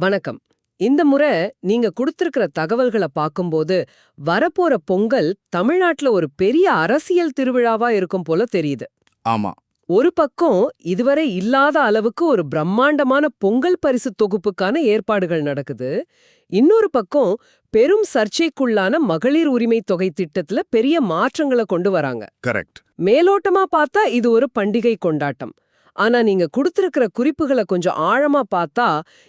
வணக்கம். இந்த முறை நீங்க கொடுத்திருக்கிற தகவல்களை பார்க்கும்போது வரப்போற பொங்கல் தமிழ்நாட்டுல ஒரு பெரிய அரசியல் திருவிழாவா இருக்கும் போல தெரியுது. ஆமா. ஒரு பக்கம் இதுவரை இல்லாத அளவுக்கு ஒரு பிரம்மாண்டமான பொங்கல் பரிசு தொகுப்புக்கான ஏற்பாடுகள் நடக்குது. இன்னொரு பக்கம் பெரும் சர்ச்சைக்குள்ளான மகளிர் உரிமை தொகை திட்டத்துல பெரிய மாற்றங்களை கொண்டு வராங்க. கரெக்ட். மேலோட்டமா பார்த்தா இது ஒரு பண்டிகை கொண்டாட்டம். ஆனா நீங்க கொடுத்திருக்கிற குறிப்புகளை கொஞ்சம் ஆழமா பார்த்தா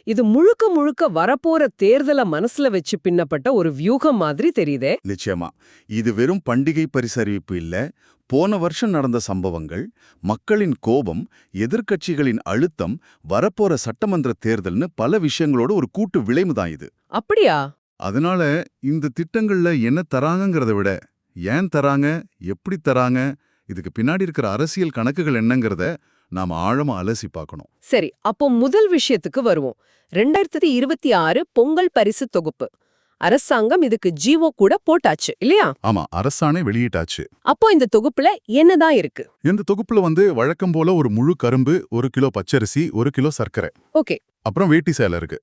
இது முழுக்க முழுக்க வரப்போற தேர்தலை மனசுல வச்சு பின்னப்பட்ட ஒரு வியூகம் மாதிரி தெரியுதே. நிச்சயமா. இது வெறும் பண்டிகை பரிசறிவிப்பு இல்ல. போன வருஷம் நடந்த சம்பவங்கள் மக்களின் கோபம் எதிர்க்கட்சிகளின் அழுத்தம் வரப்போற சட்டமன்ற தேர்தல்னு பல விஷயங்களோட ஒரு கூட்டு விளைவு தான் இது. அப்படியா? அதனால இந்த திட்டங்கள்ல என்ன தராங்கங்கிறத விட ஏன் தராங்க எப்படி தராங்க இதுக்கு பின்னாடி இருக்கிற அரசியல் கணக்குகள் என்னங்கிறத நாம ஆழமா அலசி பார்க்கணும். சரி அப்போ முதல் விஷயத்துக்கு வருவோம். ரெண்டாயிரத்தி இருபத்தி ஆறு பொங்கல் பரிசு தொகுப்பு. அரசாங்கம் இதுக்கு ஜீவோ கூட போட்டாச்சு இல்லையா? ஆமா அரசாணை வெளியிட்டாச்சு. அப்போ இந்த தொகுப்புல என்னதான் இருக்கு? இந்த தொகுப்புல வந்து வழக்கம் போல ஒரு முழு கரும்பு ஒரு கிலோ பச்சரிசி ஒரு கிலோ சர்க்கரை. ஓகே. அப்புறம் வேட்டி சேலை இருக்கு.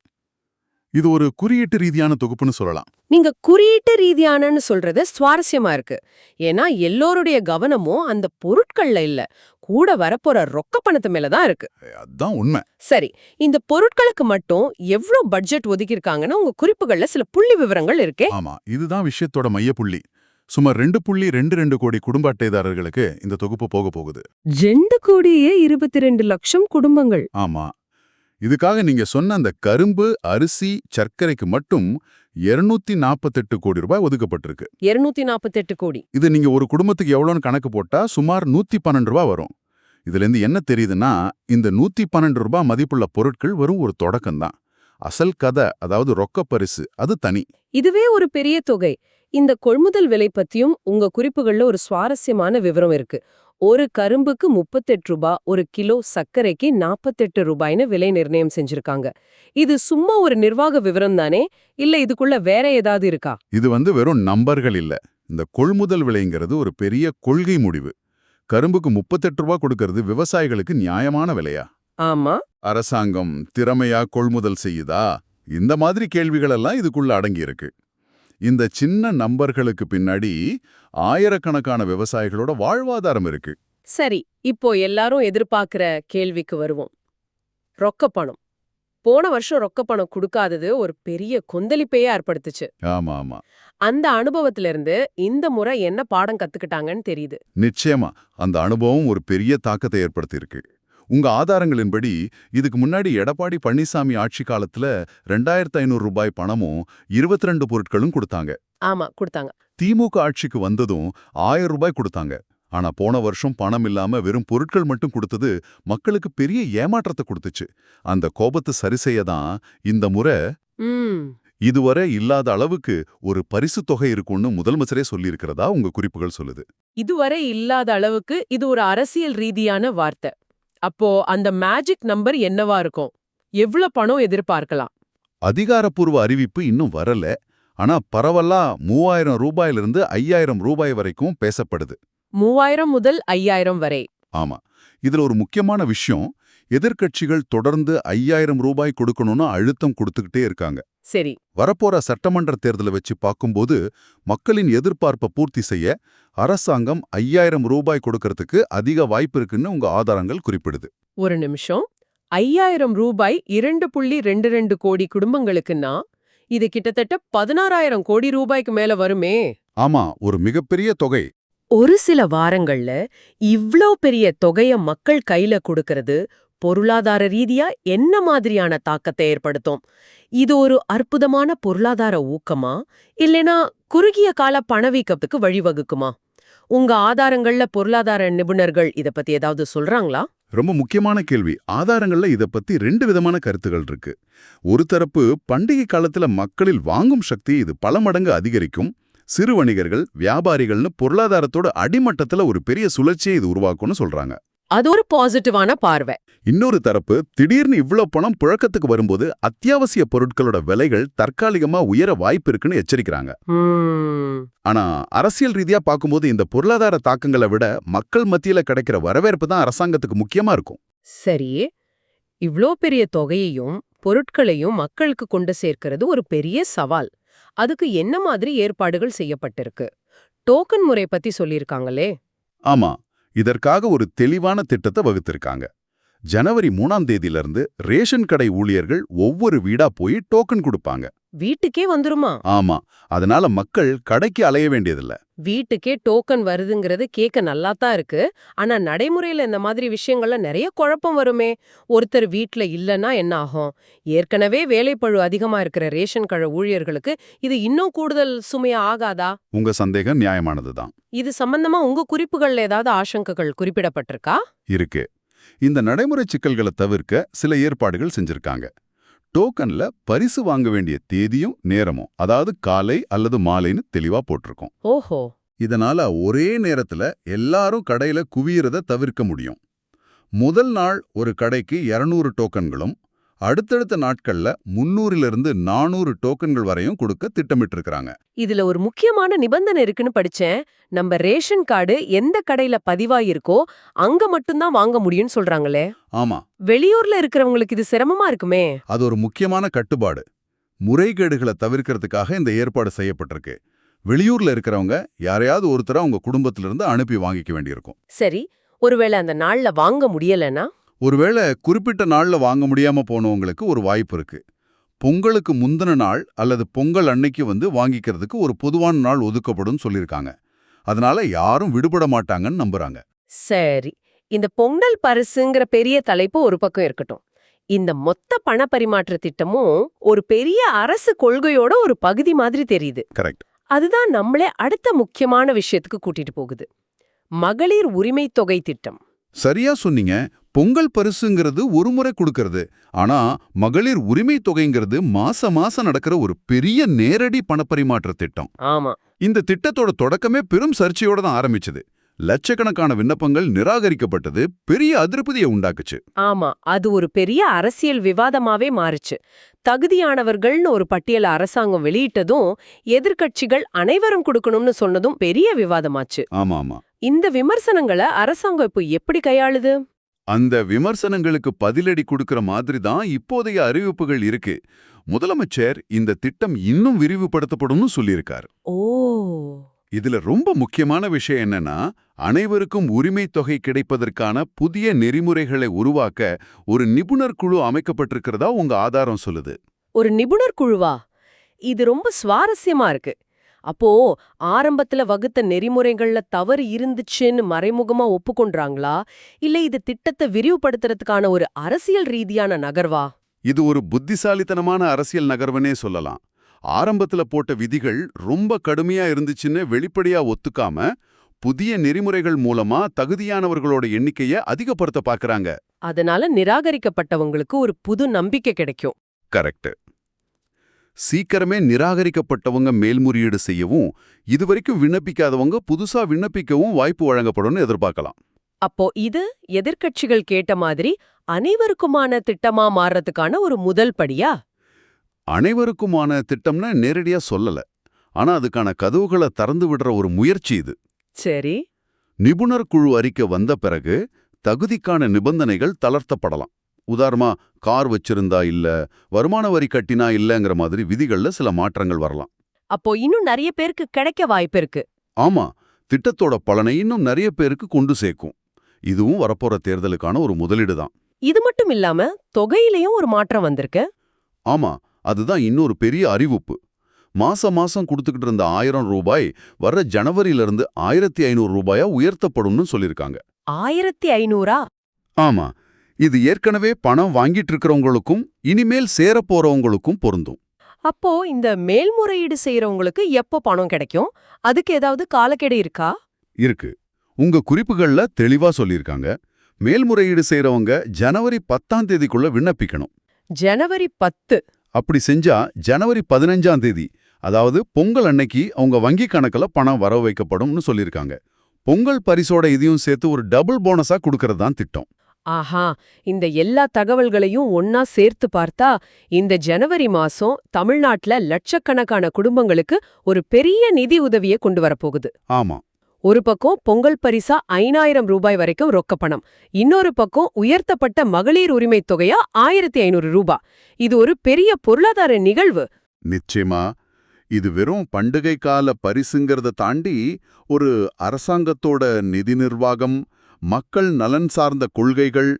இது ஒரு குறியீட்டு ரீதியான தொகுப்புன்னு சொல்லலாம். நீங்க குறியீட்டு ரீதியானன்னு சொல்றது சுவாரஸ்யமா இருக்கு. ஏன்னா எல்லோருடைய கவனமும் அந்த பொருட்கள்ல இல்ல. கூட வரப்போற ரொக்க பணத்து மேல தான் இருக்கு. அதான் உண்மை. சரி இந்த பொருட்களுக்கு மட்டும் எவ்ளோ பட்ஜெட் ஒதுக்கியிருக்காங்கன்னு உங்க குறிப்புகள்ல சில புள்ளி விவரங்கள் இருக்கே. ஆமா இதுதான் விஷயத்தோட மையப்புள்ளி சுமார் ரெண்டு புள்ளி ரெண்டு ரெண்டு கோடி குடும்ப அட்டைதாரர்களுக்கு இந்த தொகுப்பு போக போகுது. ரெண்டு கோடியே இருபத்தி ரெண்டு லட்சம் குடும்பங்கள். ஆமா. இதுக்காக நீங்க சொன்ன அந்த கரும்பு அரிசி சர்க்கரைக்கு மட்டும் 248 நாற்பத்தெட்டு கோடி ரூபாய் ஒதுக்கப்பட்டிருக்கு. இருநூத்தி நாற்பத்தெட்டு கோடி. இது நீங்க ஒரு குடும்பத்துக்கு எவ்வளோன்னு கணக்கு போட்டா சுமார் நூத்தி பன்னெண்டு ரூபாய் வரும். இதுல இருந்து என்ன தெரியுதுன்னா இந்த நூத்தி பன்னெண்டு ரூபாய் மதிப்புள்ள பொருட்கள் வெறும் ஒரு தொடக்கம்தான். அசல் கதை அதாவது ரொக்க பரிசு அது தனி. இதுவே ஒரு பெரிய தொகை. இந்த கொள்முதல் விலை பத்தியும் உங்க குறிப்புகள்ல ஒரு சுவாரஸ்யமான விவரம் இருக்கு. ஒரு கரும்புக்கு முப்பத்தெட்டு ரூபா ஒரு கிலோ சர்க்கரைக்கு நாற்பத்தெட்டு ரூபாய்னு விலை நிர்ணயம் செஞ்சிருக்காங்க. இது சும்மா ஒரு நிர்வாக விவரம் தானே? இல்ல இதுக்குள்ள வேற ஏதாவது இருக்கா? இது வந்து வெறும் நம்பர்கள் இல்ல. இந்த கொள்முதல் விலைங்கிறது ஒரு பெரிய கொள்கை முடிவு. கரும்புக்கு முப்பத்தெட்டு ரூபாய் கொடுக்கறது விவசாயிகளுக்கு நியாயமான விலையா? ஆமா. அரசாங்கம் திறமையா கொள்முதல் செய்யுதா? இந்த மாதிரி கேள்விகள் எல்லாம் இதுக்குள்ள அடங்கி இருக்கு. இந்த சின்ன நம்பர்களுக்கு பின்னாடி ஆயிரக்கணக்கான விவசாயிகளோட வாழ்வாதாரம் இருக்கு. சரி இப்போ எல்லாரும் எதிர்பார்க்கிற கேள்விக்கு வருவோம். ரொக்க பணம். போன வருஷம் ரொக்க பணம் கொடுக்காதது ஒரு பெரிய கொந்தளிப்பையே ஏற்படுத்துச்சு. ஆமா ஆமா. அந்த அனுபவத்துல இருந்து இந்த முறை என்ன பாடம் கத்துக்கிட்டாங்கன்னு தெரியுது. நிச்சயமா அந்த அனுபவம் ஒரு பெரிய தாக்கத்தை ஏற்படுத்தியிருக்கு. உங்க ஆதாரங்களின்படி இதுக்கு முன்னாடி எடப்பாடி பழனிசாமி ஆட்சி காலத்துல ரெண்டாயிரத்து ஐநூறு ரூபாய் பணமும் இருபத்தி ரெண்டு பொருட்களும் கொடுத்தாங்க. ஆமா கொடுத்தாங்க. திமுக ஆட்சிக்கு வந்ததும் ஆயிரம் ரூபாய் கொடுத்தாங்க. ஆனா போன வருஷம் பணம் இல்லாம வெறும் பொருட்கள் மட்டும் கொடுத்தது மக்களுக்கு பெரிய ஏமாற்றத்தை கொடுத்துச்சு. அந்த கோபத்தை சரி செய்ய தான் இந்த முறை இதுவரை இல்லாத அளவுக்கு ஒரு பரிசு தொகை இருக்கும்னு முதலமைச்சரே சொல்லியிருக்கிறதா உங்க குறிப்புகள் சொல்லுது. இதுவரை இல்லாத அளவுக்கு இது ஒரு அரசியல் ரீதியான வார்த்தை. அப்போ அந்த மேஜிக் நம்பர் என்னவா இருக்கும்? எவ்வளவு பணம் எதிர்பார்க்கலாம்? அதிகாரப்பூர்வ அறிவிப்பு இன்னும் வரல. ஆனா பரவலா மூவாயிரம் ரூபாயிலிருந்து ஐயாயிரம் ரூபாய் வரைக்கும் பேசப்படுது. மூவாயிரம் முதல் ஐயாயிரம் வரை. ஆமா. இதுல ஒரு முக்கியமான விஷயம் எதிர்க்கட்சிகள் தொடர்ந்து ஐயாயிரம் ரூபாய் கொடுக்கணும்னு அழுத்தம் கொடுத்துக்கிட்டே இருக்காங்க. சரி. வரப்போற சட்டமன்ற தேர்தலை வச்சு பார்க்கும்போது மக்களின் எதிர்பார்ப்பை பூர்த்தி செய்ய அரசாங்கம் ஐயாயிரம் ரூபாய் கொடுக்கறதுக்கு அதிக வாய்ப்பு இருக்குன்னு உங்க ஆதாரங்கள் குறிப்பிடுது. ஒரு நிமிஷம். ஐயாயிரம் ரூபாய் இரண்டு புள்ளி ரெண்டு ரெண்டு கோடி குடும்பங்களுக்குன்னா இது கிட்டத்தட்ட பதினாறாயிரம் கோடி ரூபாய்க்கு மேல வருமே. ஆமா ஒரு மிகப்பெரிய தொகை. ஒரு சில வாரங்கள்ல இவ்ளோ பெரிய தொகைய மக்கள் கையில கொடுக்கறது பொருளாதார ரீதியா என்ன மாதிரியான தாக்கத்தை ஏற்படுத்தும்? இது ஒரு அற்புதமான பொருளாதார ஊக்கமா? இல்லைனா குறுகிய கால பணவீக்கத்துக்கு வழிவகுக்குமா? உங்க ஆதாரங்கள்ல பொருளாதார நிபுணர்கள் இத பத்தி ஏதாவது சொல்றாங்களா? ரொம்ப முக்கியமான கேள்வி. ஆதாரங்கள்ல இத பத்தி ரெண்டு விதமான கருத்துகள் இருக்கு. ஒரு தரப்பு பண்டிகை காலத்துல மக்களில் வாங்கும் சக்தி இது பல மடங்கு அதிகரிக்கும். சிறு வணிகர்கள் வியாபாரிகள்னு பொருளாதாரத்தோட அடிமட்டத்துல ஒரு பெரிய சுழற்சியை இது உருவாக்கும்னு சொல்றாங்க. அது ஒரு பாசிட்டிவான பார்வை. இன்னொரு தரப்பு திடீர்னு இவ்ளோ பணம் புழக்கத்துக்கு வரும்போது அத்தியாவசிய பொருட்களோட விலைகள் தற்காலிகமா உயர வாய்ப்பு இருக்குன்னு எச்சரிக்கிறாங்க. ஆனா அரசியல் ரீதியா பார்க்கும்போது இந்த பொருளாதார தாக்கங்களை விட மக்கள் மத்தியில கிடைக்கிற வரவேற்பு தான் அரசாங்கத்துக்கு முக்கியமா இருக்கும். சரி. இவ்ளோ பெரிய தொகையையும் பொருட்களையும் மக்களுக்கு கொண்டு சேர்க்கிறது ஒரு பெரிய சவால். அதுக்கு என்ன மாதிரி ஏற்பாடுகள் செய்யப்பட்டிருக்கு? டோக்கன் முறை பத்தி சொல்லியிருக்காங்களே. ஆமா. இதற்காக ஒரு தெளிவான திட்டத்தை வகுத்திருக்காங்க. ஜனவரி மூணாம் தேதியிலிருந்து ரேஷன் கடை ஊழியர்கள் ஒவ்வொரு வீடா போய் டோக்கன் கொடுப்பாங்க. வீட்டுக்கே வந்துருமா? ஆமா. அதனால மக்கள் கடைக்கு அலைய வேண்டியதில்ல. வீட்டுக்கே டோக்கன் வருதுங்கிறது கேட்க நல்லா தான் இருக்கு. ஆனா நடைமுறையில இந்த மாதிரி விஷயங்கள்ல நிறைய குழப்பம் வருமே. ஒருத்தர் வீட்ல இல்லனா என்ன ஆகும்? ஏற்கனவே வேலைப்பழு அதிகமா இருக்கிற ரேஷன் கழ ஊழியர்களுக்கு இது இன்னும் கூடுதல் சுமையா ஆகாதா? உங்க சந்தேகம் நியாயமானதுதான். இது சம்பந்தமா உங்க குறிப்புகள்ல ஏதாவது ஆசங்ககள் குறிப்பிடப்பட்டிருக்கா? இருக்கு. இந்த நடைமுறை சிக்கல்களை தவிர்க்க சில ஏற்பாடுகள் செஞ்சிருக்காங்க. டோக்கன்ல பரிசு வாங்க வேண்டிய தேதியும் நேரமும் அதாவது காலை அல்லது மாலைன்னு தெளிவா போட்டிருக்கோம். ஓஹோ. இதனால ஒரே நேரத்துல எல்லாரும் கடையில குவியறத தவிர்க்க முடியும். முதல் நாள் ஒரு கடைக்கு 200 டோக்கன்களும் அடுத்தடுத்த நாட்கள்ல முன்னூறிலிருந்து நானூறு டோக்கன்கள் வரையும் கொடுக்க திட்டமிட்டிருக்கிறாங்க. இதுல ஒரு முக்கியமான நிபந்தனை இருக்குன்னு படிச்சேன். நம்ம ரேஷன் கார்டு எந்த கடையில பதிவாயிருக்கோ அங்க மட்டும்தான் வாங்க முடியும்னு சொல்றாங்களே. ஆமா. வெளியூர்ல இருக்கிறவங்களுக்கு இது சிரமமா இருக்குமே? அது ஒரு முக்கியமான கட்டுப்பாடு. முறைகேடுகளை தவிர்க்கிறதுக்காக இந்த ஏற்பாடு செய்யப்பட்டிருக்கு. வெளியூர்ல இருக்கிறவங்க யாரையாவது ஒருத்தரை உங்க குடும்பத்திலிருந்து அனுப்பி வாங்கிக்க வேண்டியிருக்கும். சரி ஒருவேளை அந்த நாள்ல வாங்க முடியலனா ஒருவேளை குறிப்பிட்ட நாள்ல வாங்க முடியாம போனவங்களுக்கு ஒரு வாய்ப்பு இருக்கு. பொங்கலுக்கு முந்தின நாள் அல்லது பொங்கல் அன்னைக்கு வந்து வாங்கிக்கிறதுக்கு ஒரு பொதுவான நாள் ஒதுக்கப்படும் சொல்லியிருக்காங்க. அதனால யாரும் விடுபட மாட்டாங்கன்னு நம்புறாங்க. சரி. இந்த பொங்கல் பரிசுங்கிற பெரிய தலைப்பு ஒரு பக்கம் இருக்கட்டும். இந்த மொத்த பண பரிமாற்ற திட்டமும் ஒரு பெரிய அரசு கொள்கையோட ஒரு பகுதி மாதிரி தெரியுது. கரெக்ட். அதுதான் நம்மளே அடுத்த முக்கியமான விஷயத்துக்கு கூட்டிட்டு போகுது. மகளிர் உரிமை தொகை திட்டம். சரியா சொன்னீங்க. பொங்கல் பரிசுங்கிறது ஒரு முறை கொடுக்கறது. ஆனா மகளிர் உரிமை தொகைங்கிறது மாச மாசம் நடக்கிற ஒரு பெரிய நேரடி பணப்பரிமாற்ற திட்டம். ஆமா. இந்த திட்டத்தோட தொடக்கமே பெரும் சர்ச்சையோட தான் ஆரம்பிச்சது. லட்சக்கணக்கான விண்ணப்பங்கள் நிராகரிக்கப்பட்டது பெரிய அதிருப்தியை உண்டாக்குச்சு. ஆமா அது ஒரு பெரிய அரசியல் விவாதமாவே மாறுச்சு. தகுதியானவர்கள்னு ஒரு பட்டியலை அரசாங்கம் வெளியிட்டதும் எதிர்க்கட்சிகள் அனைவரும் கொடுக்கணும்னு சொன்னதும் பெரிய விவாதமாச்சு. ஆமா ஆமா இந்த விமர்சனங்களை அரசாங்கம் இப்போ எப்படி கையாளுது? அந்த விமர்சனங்களுக்கு பதிலடி கொடுக்கிற மாதிரி தான் இப்போதைய அறிவிப்புகள் இருக்கு. முதலமைச்சர் இந்த திட்டம் இன்னும் விரிவுபடுத்தப்படும்னு சொல்லியிருக்கார். ஓ. இதுல ரொம்ப முக்கியமான விஷயம் என்னன்னா அனைவருக்கும் உரிமை தொகை கிடைப்பதற்கான புதிய நெறிமுறைகளை உருவாக்க ஒரு நிபுணர் குழு அமைக்கப்பட்டிருக்கிறதா உங்க ஆதாரம் சொல்லுது. ஒரு நிபுணர் குழுவா? இது ரொம்ப சுவாரஸ்யமா இருக்கு. அப்போ ஆரம்பத்துல வகுத்த நெறிமுறைகள்ல தவறு இருந்துச்சுன்னு மறைமுகமா ஒப்புக்கொண்டாங்களா இல்ல இது திட்டத்தை விரிவுபடுத்துறதுக்கான ஒரு அரசியல் ரீதியான நகர்வா? இது ஒரு புத்திசாலித்தனமான அரசியல் நகர்வனே சொல்லலாம். ஆரம்பத்துல போட்ட விதிகள் ரொம்ப கடுமையா இருந்துச்சுன்னு வெளிப்படையா ஒத்துக்காம புதிய நெறிமுறைகள் மூலமா தகுதியானவர்களோட எண்ணிக்கைய அதிகப்படுத்த பாக்குறாங்க. அதனால நிராகரிக்கப்பட்டவங்களுக்கு ஒரு புது நம்பிக்கை கிடைக்கும். கரெக்ட் சீக்கிரமே நிராகரிக்கப்பட்டவங்க மேல்முறையீடு செய்யவும் இதுவரைக்கும் விண்ணப்பிக்காதவங்க புதுசா விண்ணப்பிக்கவும் வாய்ப்பு வழங்கப்படும்னு எதிர்பார்க்கலாம். அப்போ இது எதிர்க்கட்சிகள் கேட்ட மாதிரி அனைவருக்குமான திட்டமா மாறுறதுக்கான ஒரு முதல் படியா? அனைவருக்குமான திட்டம்னு நேரடியா சொல்லல. ஆனா அதுக்கான கதவுகளை திறந்து விடுற ஒரு முயற்சி இது. சரி. நிபுணர் குழு அறிக்கை வந்த பிறகு தகுதிக்கான நிபந்தனைகள் தளர்த்தப்படலாம். உதாரணமா கார் வச்சிருந்தா இல்ல வருமான வரி கட்டினா இல்லங்கிற மாதிரி விதிகள்ல சில மாற்றங்கள் வரலாம். அப்போ இன்னும் நிறைய பேருக்கு கிடைக்க வாய்ப்பு இருக்கு. ஆமா திட்டத்தோட பலனை இன்னும் நிறைய பேருக்கு கொண்டு சேர்க்கும். இதுவும் வரப்போற தேர்தலுக்கான ஒரு முதலீடு தான். இது மட்டும் இல்லாம தொகையிலயும் ஒரு மாற்றம் வந்திருக்கு. ஆமா அதுதான் இன்னொரு பெரிய அறிவிப்பு. மாசம் மாசம் கொடுத்துக்கிட்டு இருந்த ஆயிரம் ரூபாய் வர்ற ஜனவரியிலிருந்து ஆயிரத்தி ஐநூறு ரூபாயா உயர்த்தப்படும்னு சொல்லியிருக்காங்க. ஆயிரத்தி ஐநூறா? ஆமா இது ஏற்கனவே பணம் வாங்கிட்டு இருக்கிறவங்களுக்கும் இனிமேல் சேரப் போறவங்களுக்கும் பொருந்தும். அப்போ இந்த மேல்முறையீடு செய்யறவங்களுக்கு எப்போ பணம் கிடைக்கும்? அதுக்கு ஏதாவது காலக்கெடு இருக்கா? இருக்கு. உங்க குறிப்புகள்ல தெளிவா சொல்லியிருக்காங்க. மேல்முறையீடு செய்றவங்க ஜனவரி பத்தாம் தேதிக்குள்ள விண்ணப்பிக்கணும். ஜனவரி பத்து. அப்படி செஞ்சா ஜனவரி பதினஞ்சாம் தேதி அதாவது பொங்கல் அன்னைக்கு அவங்க வங்கி கணக்குல பணம் வர வைக்கப்படும்னு சொல்லியிருக்காங்க. பொங்கல் பரிசோட இதையும் சேர்த்து ஒரு டபுள் போனஸா கொடுக்கறது தான் திட்டம். ஆஹா இந்த எல்லா தகவல்களையும் ஒன்னா சேர்த்து பார்த்தா இந்த ஜனவரி மாசம் தமிழ்நாட்டுல லட்சக்கணக்கான குடும்பங்களுக்கு ஒரு பெரிய நிதி உதவியை கொண்டு வரப்போகுது. ஆமா. ஒரு பக்கம் பொங்கல் பரிசா ஐநாயிரம் ரூபாய் வரைக்கும் ரொக்கப்பணம் இன்னொரு பக்கம் உயர்த்தப்பட்ட மகளிர் உரிமை தொகையா ஆயிரத்தி ஐநூறு ரூபாய் இது ஒரு பெரிய பொருளாதார நிகழ்வு. நிச்சயமா. இது வெறும் பண்டிகை கால பரிசுங்கிறத தாண்டி ஒரு அரசாங்கத்தோட நிதி நிர்வாகம் மக்கள் நலன் சார்ந்த கொள்கைகள்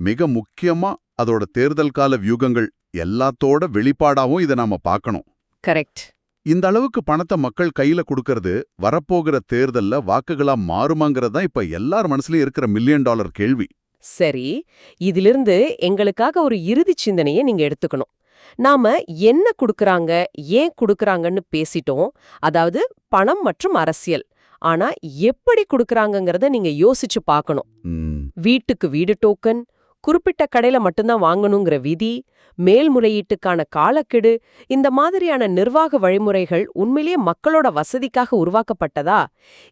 மிக முக்கியமா அதோட தேர்தல் கால வியூகங்கள் எல்லாத்தோட வெளிப்பாடாவும் இதை நாம பார்க்கணும் கரெக்ட் இந்த அளவுக்கு பணத்தை மக்கள் கையில கொடுக்கறது வரப்போகிற தேர்தல்ல வாக்குகளா மாறுமாங்கிறது தான் இப்ப எல்லார் மனசுலயும் இருக்கிற மில்லியன் டாலர் கேள்வி. சரி இதிலிருந்து எங்களுக்காக ஒரு இறுதி சிந்தனையை நீங்க எடுத்துக்கணும். நாம என்ன குடுக்கறாங்க ஏன் குடுக்கறாங்கன்னு பேசிட்டோம். அதாவது பணம் மற்றும் அரசியல். ஆனா எப்படி குடுக்கறாங்கங்கறத நீங்க யோசிச்சு பார்க்கணும் வீட்டுக்கு வீடு டோக்கன் குறிப்பிட்ட கடையில மட்டும்தான் வாங்கணுங்கிற விதி மேல்முறையீட்டுக்கான காலக்கெடு இந்த மாதிரியான நிர்வாக வழிமுறைகள் உண்மையிலேயே மக்களோட வசதிக்காக உருவாக்கப்பட்டதா?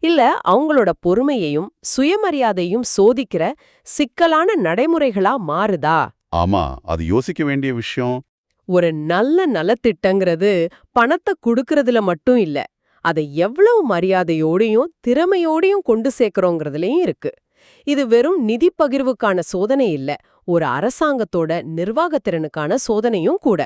இல்ல அவங்களோட பொறுமையையும் சுயமரியாதையும் சோதிக்கிற சிக்கலான நடைமுறைகளா மாறுதா? ஆமா அது யோசிக்க வேண்டிய விஷயம். ஒரு நல்ல நலத்திட்டங்கிறது பணத்தை குடுக்கறதுல மட்டும் இல்ல. அதை எவ்வளவு மரியாதையோடையும் திறமையோடையும் கொண்டு சேர்க்கிறோங்கிறதுலையும் இருக்கு. இது வெறும் நிதி பகிர்வுக்கான சோதனை இல்ல ஒரு அரசாங்கத்தோட நிர்வாகத்திறனுக்கான சோதனையும் கூட.